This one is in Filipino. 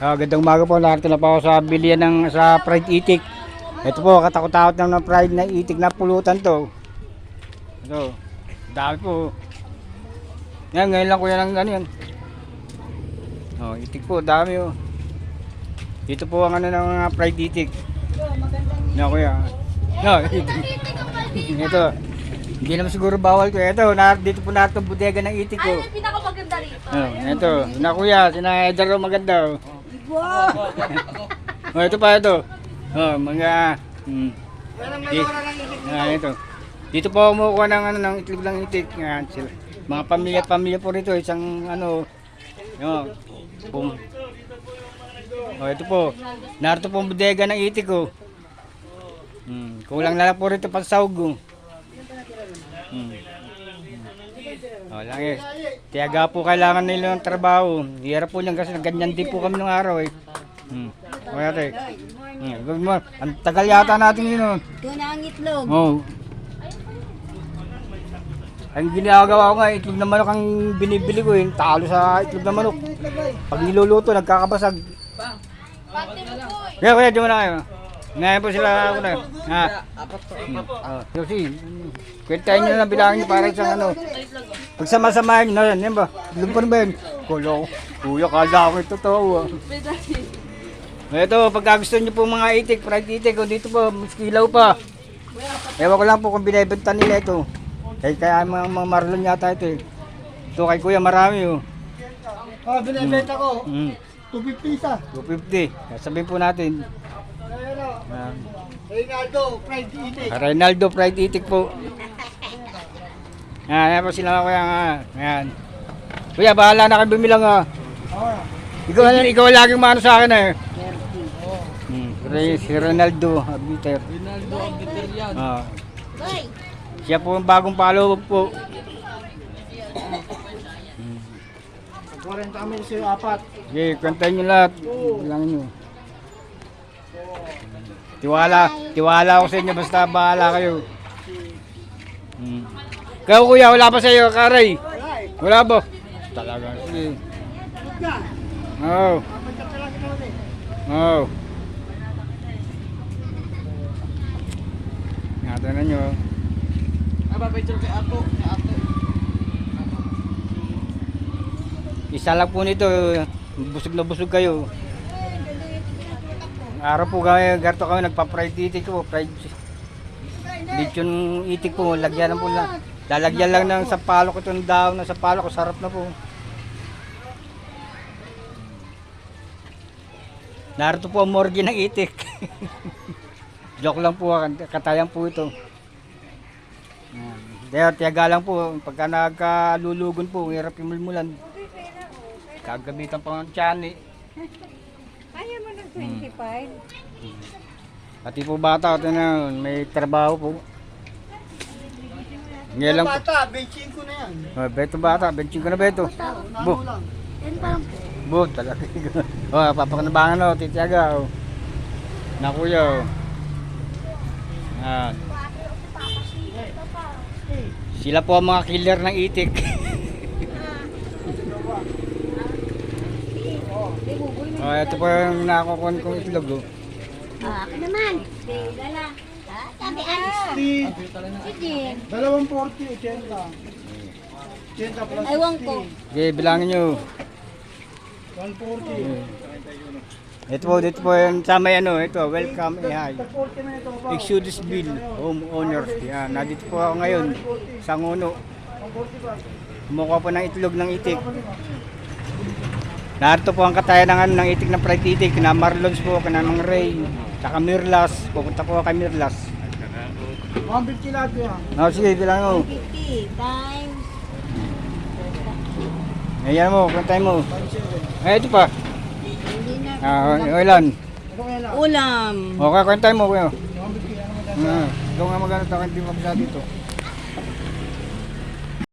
Ah, gandang umaga po, narito na po ako sa bilian ng sa fried itik. Ito po, katakot-takot na ng fried na itik na pulutan to. Ito, dami po. Yan, ngayon lang ko yan ang ano yan. Oh, itik po, dami oh. Dito po ang ano ng mga fried itik. Na kuya. No, itik. Ito. Hindi naman siguro bawal ko. Ito, na, dito po natin bodega ng itik ko. Ano yung pinakamaganda rito? Oh, ito, na kuya, sina Edgar maganda oh. Oh, ito pa ito. Oh, mga hmm. Di, ah, ito. Dito po kumukuha ng ano ng itlog ng itik. Yan, sila. Mga pamilya pamilya po rito, isang ano yo. Pum. Oh, ito po. Narito po ang bodega ng itik ko. Hmm, kulang na lang po rito pang sahog. oh. Oh, lang eh. Tiyaga po kailangan nila ng trabaho. Hirap po niyan kasi ganyan din po kami nung araw eh. Hmm. Okay, ate. Hmm. Good morning. Ang tagal yata natin yun. oh. Na ang itlog. Oh. Ang ginagawa ko nga, itlog na manok ang binibili ko yun. Talo sa itlog na manok. Pag niluluto, nagkakabasag. Kaya, kaya, di mo na kayo. Ngayon po sila ako na. Ha? Oh, so, si, kwentahin nyo na bilangin nyo para sa ano. Pagsama-samahin nyo na yan, yan ba? Rin ba yun? Kulo, kuya, kala ko ito totoo. ah. Ito, pagka gusto nyo po mga itik, fried itik, o dito po, mas kilaw pa. Ewan ko lang po kung binibenta nila ito. Kaya kaya mga, mga marlon yata ito eh. Ito kay kuya marami oh. Ah, binibenta ko. Mm. 250 isa. 250. Sabihin po natin. Ah, Reynaldo, fried itik. Reynaldo fried itik po. Yan, yan po sila kuya nga. Yan. Kuya, bahala na kayo bumilang. Oh, Ikaw, ikaw laging maano sa akin eh. Hmm. Si Ronaldo Abiter. Reynaldo ang bitter yan. Ah. Siya po ang bagong follow po. 40 kami sa apat. Sige, kantahin nyo lahat. Bilangin nyo. Tiwala, tiwala ako sa inyo basta bahala kayo. Hmm. Kaya kuya, wala pa sa iyo, Karay. Wala ba? Talaga. Sige. Oo. Oo. Ingatan na nyo. Isa lang po nito, busog na busog kayo. Araw po kami, garto kami, nagpa-fried itik po, fried lechon itik po, lagyan lang po lang. Lalagyan lang ng sapalok itong daon ng sapalok, sarap na po. Narito po ang morgue ng itik. Joke lang po, katayan po ito. Kaya tiyaga lang po, pagka nagkalulugon po, hirap yung mulmulan. Kagabitan pa ng tiyan eh. Kaya mo ng 25? Pati po bata, ito na, may trabaho po. Ngayon lang po. Bata, 25 na yan. Oh, beto bata, benching ko na beto. Bu, Yan parang bu, talaga. oh, papakanabangan o, titiyaga o. Na kuya o. Yan. Sila po ang mga killer ng itik. oh, ito po yung nakukuha kong itlog oh. Ah, ako naman. Dala. Ha? Sabi Aris. Sige. Dalawang 40, 80. 80 plus Ewan ko. Sige, bilangin nyo. 140. Ito po, dito po yung sa may ano, ito, welcome eh, hi. 40 na ito ba? Exodus Bill, home owner. Yan, nandito po ako ngayon sa Nguno. 140 ba? Kumukuha po ng itlog ng itik. Narito po ang katayan ng, ano, ng itik ng fried itik, na Marlons po, kana ng Ray, saka Mirlas. Pupunta po kay Mirlas. 150 lahat yan. Oh, sige, bilang mo. 50 times. Ayan mo, kantayin mo. Eh, ito pa. Hindi na. Ah, uh, lang. Ulam. Okay, kantayin mo. 150 ano maganda. Ah, ito nga magano ito, hindi mo dito.